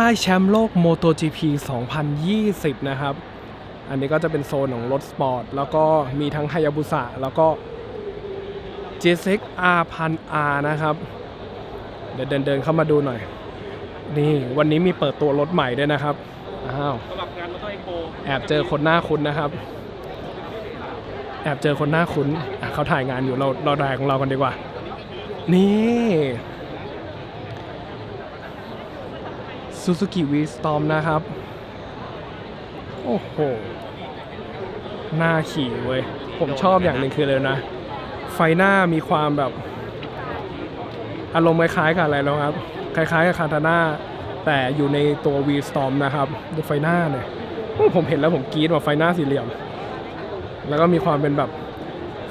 ค่ายแชมป์โลก MotoGP 2020 นะครับ อันนี้ก็จะเป็นโซนของรถสปอร์ต แล้วก็มีทั้งไฮยาบุสะแล้วก็ JSX R1000R นะครับ เดี๋ยวเดินเดินเข้ามาดูหน่อย นี่วันนี้มีเปิดตัวรถใหม่ด้วยนะครับ อ้าวสำหรับงานมอเตอร์เอ็กโปแอบเจอคนหน้าคุ้นนะครับ แอบเจอคนหน้าคุ้นอะเขาถ่ายงานอยู่เราเราถ่ายของเรากันดีกว่า นี่ ซูซูกิวีสตอมนะครับ โอ้โห หน้าขี่เว้ย ผมชอบอย่างหนึ่งคือเลยนะ ไฟหน้ามีความแบบ อารมณ์คล้ายๆกับอะไรแล้วครับ คล้ายๆกับคาตาน่าแต่อยู่ในตัว V Storm นะครับดูไฟหน้าเนี่ยผมเห็นแล้วผมกรี๊ดว่าไฟหน้าสี่เหลี่ยม แล้วก็มีความเป็นแบบ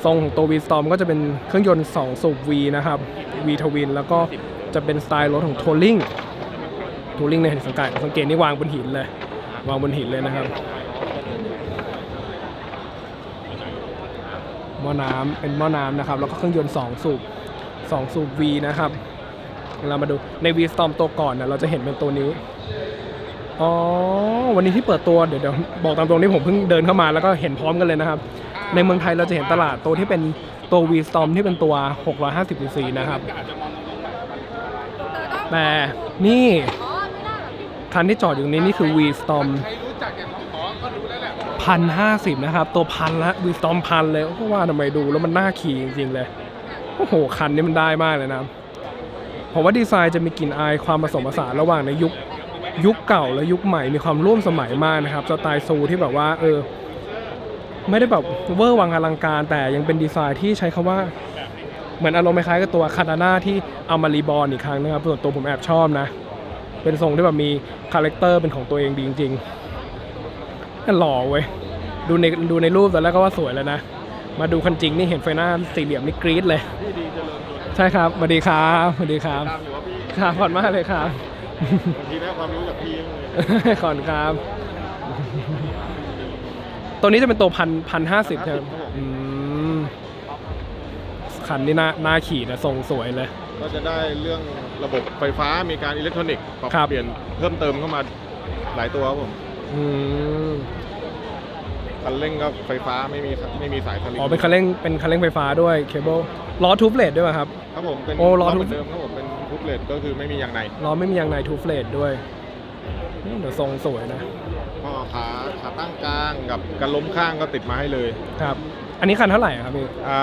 ทรงของตัว V Storm ก็จะเป็นเครื่องยนต์ 2 สูบ V นะครับ V Twin แล้วก็จะเป็นสไตล์รถของ Touring Touring ในยเห็นสังเกตสังเกตนี่วางบนหินเลย วางบนหินเลยนะครับหม้อน้ำเป็นหม้อน้ำนะครับ แล้วก็เครื่องยนต์ 2 สูบ2สูบ V นะครับเรามาดูใน V Storm ตัวก่อนเนี่ยเราจะเห็นเป็นตัวนี้ อ๋อ วันนี้ที่เปิดตัวเดี๋ยวเดี๋ยวบอกตามตรงนี้ผมเพิ่งเดินเข้ามาแล้วก็เห็นพร้อมกันเลยนะครับ ในเมืองไทยเราจะเห็นตลาดตัวที่เป็นตัว V Storm ที่เป็นตัว 650 cc นะครับ แต่นี่ คันที่จอดอยู่ตรงนี้นี่คือ V Storm ใครรู้จักอย่างน้องหมอก็รู้แล้วแหละพันห้าสิบนะครับ ตัวพันละวีสตอมพันเลยเพราะว่าทำไมดูแล้วมันน่าขี่จริงๆเลย โอ้โห คันนี้มันได้มากเลยนะผมว่าดีไซน์จะมีกลิ่นอายความผสมผสานระหว่างในยุคยุคเก่าและยุคใหม่มีความร่วมสมัยมากนะครับสไตล์ซูที่แบบว่าเออไม่ได้แบบเวอร์วังอลังการ แต่ยังเป็นดีไซน์ที่ใช้คำว่า เหมือนอารมณ์คล้ายๆกับตัวคาตาน่าที่เอามารีบอร์นอีกครั้งนะครับส่วนตัวผมแอบชอบนะ เป็นทรงที่แบบมีคาแรคเตอร์เป็นของตัวเองดีจริงๆหล่อเว้ยดูในดูในรูปแต่แรกก็ว่าสวยแล้วนะ มาดูคันจริงนี่เห็นไฟหน้าสี่เหลี่ยมนี่กรี๊ดเลยพี่ดีเจริญตัวใช่ครับสวัสดีครับสวัสดีครับตามอยู่ว่าพี่ครับขอบคุณมากเลยครับบางทีได้ความรู้จากพี่เลยขอบคุณครับ ตัวนี้จะเป็นตัวพันพันห้าสิบใช่ไหมอืมคันนี้น่าน่าขี่นะทรงสวยเลย ก็จะได้เรื่องระบบไฟฟ้ามีการอิเล็กทรอนิกส์ปรับครับ เปลี่ยนเพิ่มเติมเข้ามาหลายตัวครับผมอืมคันเร่งก็ไฟฟ้าไม่มีไม่มีสายสลิงอ๋อเป็นคันเร่งเป็นคันเร่งไฟฟ้าด้วยเคเบิลล้อทูบเลดด้วยป่ะครับ ครับผมเป็นโอ้ล้อเหทุมืกอนเดิมครับผมเป็นทุบเลตก็คือไม่มียางในล้อไม่มียางในทูบเลดด้วยอืมเดี๋ยวทรงสวยนะก็ขาขาตั้งกลางกับกันล้มข้างก็ติดมาให้เลยครับ อันนี้คันเท่าไหร่อะครับพี่อ่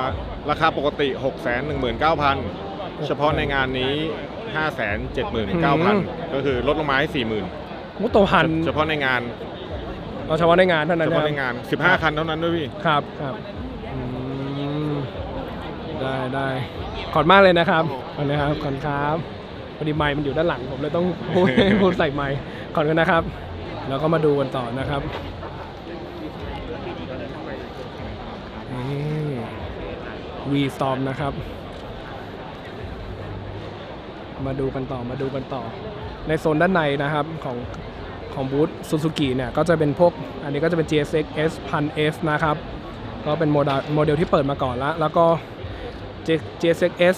าราคาปกติ 6 1 9 0 0 0 เฉพาะในงานนี้ 5 7 9 0 0 0 ก็คือลดลงมาให้ 40,000 มุตตัวพันเฉพาะในงาน เอาเฉพาะในงานเท่านั้นเฉนะพาะในงาน 15 คันเท่านั้นด้วยพี่ ครับครับอืมได้ได้ขอบคุณมากเลยนะครับขอบคุณนะครับขอบคุณครับพอดีไมค์มันอยู่ด้านหลังผมเลยต้องพูด พูดใส่ไมค์ขอบคุณนะครับ แล้วก็มาดูกันต่อนะครับวีซอมนะครับ มาดูกันต่อมาดูกันต่อ ในโซนด้านในนะครับของของบูธซูซูกิเนี่ยก็จะเป็นพวกอันนี้ก็จะเป็น GSX S 1000 F นะครับ ก็เป็นโมเดลโมเดลที่เปิดมาก่อนแล้วแล้วก็ GSX S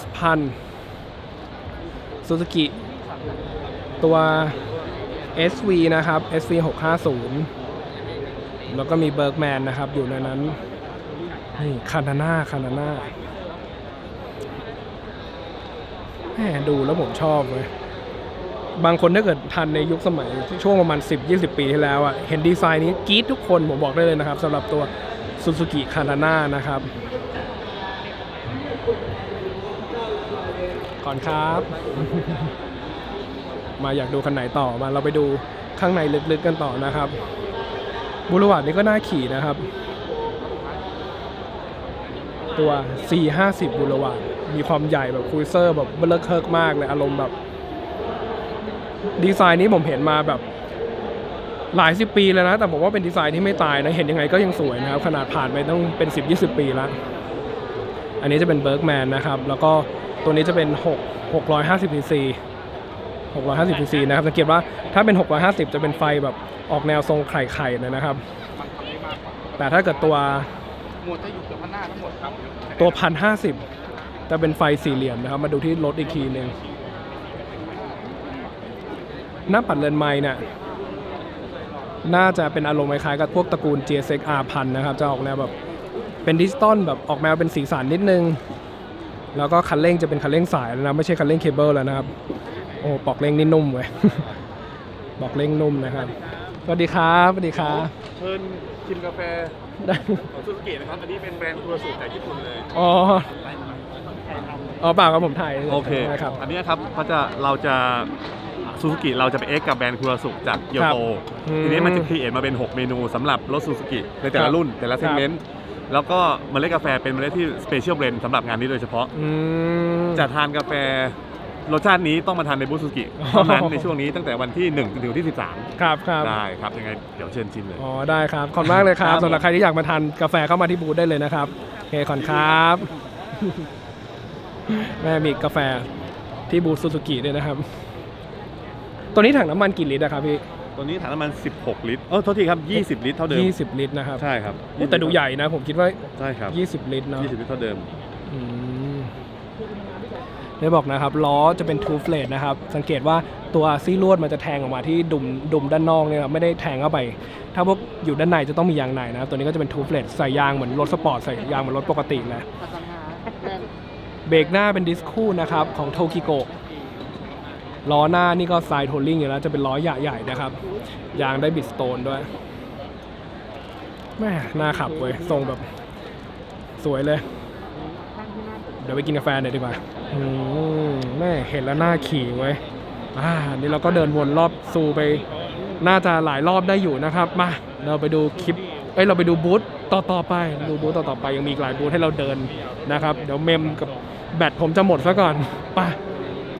1000ซูซูกิตัว SV นะครับ SV 650 แล้วก็มีเบิร์กแมนนะครับ อยู่ในนั้นนี่คานาน่าคานาน่า แหมดูแล้วผมชอบเลยบางคนถ้าเกิดทันในยุคสมัยช่วงประมาณ 10-20 ปีที่แล้วอะเห็นดีไซน์นี้กรี๊ดทุกคนผมบอกได้เลยนะครับสำหรับตัว Suzuki c a n a n a นะครับ ก่อนครับ มาอยากดูคันไหนต่อมาเราไปดูข้างในลึกๆกันต่อนะครับบุรวัตนี่ก็น่าขี่นะครับ ตัว C50 บุรวัต มีความใหญ่แบบคุยเซอร์แบบเบลเลอร์เคิร์กมากเลยอารมณ์แบบ ดีไซน์นี้ผมเห็นมาแบบหลายสิบปีแล้วนะ แต่ผมว่าเป็นดีไซน์ที่ไม่ตายนะ เห็นยังไงก็ยังสวยนะครับ ขนาดผ่านไปต้องเป็น 10 20 ปีแล้ว อันนี้จะเป็นเบิร์กแมนนะครับ แล้วก็ตัวนี้จะเป็น 6 650 cc 650 cc นะครับสังเกตว่าถ้าเป็น 650 จะเป็นไฟแบบออกแนวทรงไข่ๆหนอยนะครับ แต่ถ้าเกิดตัวหมวดจะอยู่กับพันหน้าทั้งหมดครับตัวพันห้าสิบ จะเป็นไฟสี่เหลี่ยมนะครับ มาดูที่รถอีกทีหนึ่งหน้าปัดเรือนไม้เนี่ยน่าจะเป็นอารมณ์คล้ายๆกับพวกตระกูล GSX R พันนะครับ จะออกแนวแบบเป็นดิจิตอลแบบออกแนวเป็นสีสันนิดนึง แล้วก็คันเร่งจะเป็นคันเร่งสายแล้วนะไม่ใช่คันเร่งเคเบิลแล้วนะครับ โอ้ปอกเร่งนี่นุ่มเว้ยบอกเร่งนุ่มนะครับสวัสดีครับสวัสดีครับเชิญชิมกาแฟได้ของซูซูกินะครับ อันนี้เป็นแบรนด์ครัวสูตรจากญี่ปุ่นเลย อ๋อ อ๋อเปล่าครับผมถ่ายโอเคได้ครับอันนี้ครับเขาจะเราจะซูซูกิเราจะไปเอ็กกับแบรนด์ครัวสุกจากเกียวโตอืมทีนี้มันจะครีเอทมาเป็น 6 เมนูสำหรับรถซูซูกิในแต่ครัละบรุ่นแต่ละเซกเมนต์แล้วก็เมล็ดกาแฟเป็นเมล็ดที่สเปเชียลเบรนด์สำหรับงานนี้โดยเฉพาะอืมจะทานกาแฟรสชาตินี้ต้องมาทานในบูธซูซูกิเท่านั้นในช่วงนี้ตั้งแต่วันที่1ถึงวันที่ครับครับ13ได้ครับยังไงเดี๋ยวเชิญชิมเลย อ๋อได้ครับ ขอบคุณมากเลยครับครับสำหรับใครที่อยากมาทานกาแฟเข้ามาที่บูธได้เลยนะครับโอเคขอบคุณครับ แม่มีกาแฟที่บูธซูซูกิด้วยนะครับ ตัวนี้ถังน้ำมันกี่ลิตรอะครับพี่ ตัวนี้ถังน้ำมัน 16 ลิตร เออโทษทีครับ 20 ลิตรเท่าเดิม 20 ลิตรนะครับ ใช่ครับโอ้แต่ดูใหญ่นะผมคิดว่า ใช่ครับ 20 ลิตรเนาะ 20 ลิตรเท่าเดิมอืมได้บอกนะครับล้อจะเป็นทูฟเลตนะครับ สังเกตว่าตัวซี่ลวดมันจะแทงออกมาที่ดุมดุมด้านนอกเนี่ยครับไม่ได้แทงเข้าไป ถ้าพวกอยู่ด้านในจะต้องมียางในนะครับ ตัวนี้ก็จะเป็นทูฟเลตใส่ยางเหมือนรถสปอร์ตใส่ยางเหมือนรถปกติเลย เบรกหน้าเป็นดิสคู่นะครับของโทกิโกล้อหน้านี่ก็ไซด์โทลลิ่งอยู่แล้วจะเป็นล้อใหญ่ๆนะครับ ยางได้บิดสโตนด้วยแม่น่าขับเว้ยทรงแบบ สวยเลย เดี๋ยวไปกินกาแฟหน่อยดีกว่าอืมแม่เห็นแล้วน่าขี่ไว้ยอ่านี่เราก็เดินวนรอบซูไป น่าจะหลายรอบได้อยู่นะครับ มา เราไปดูคลิป เอ้ย เราไปดูบูธต่อต่อๆไป ดูบูธต่อต่อๆไปยังมีอีกหลายบูธให้เราเดินนะครับ เดี๋ยวเมมกับ แบตผมจะหมดซะก่อนไป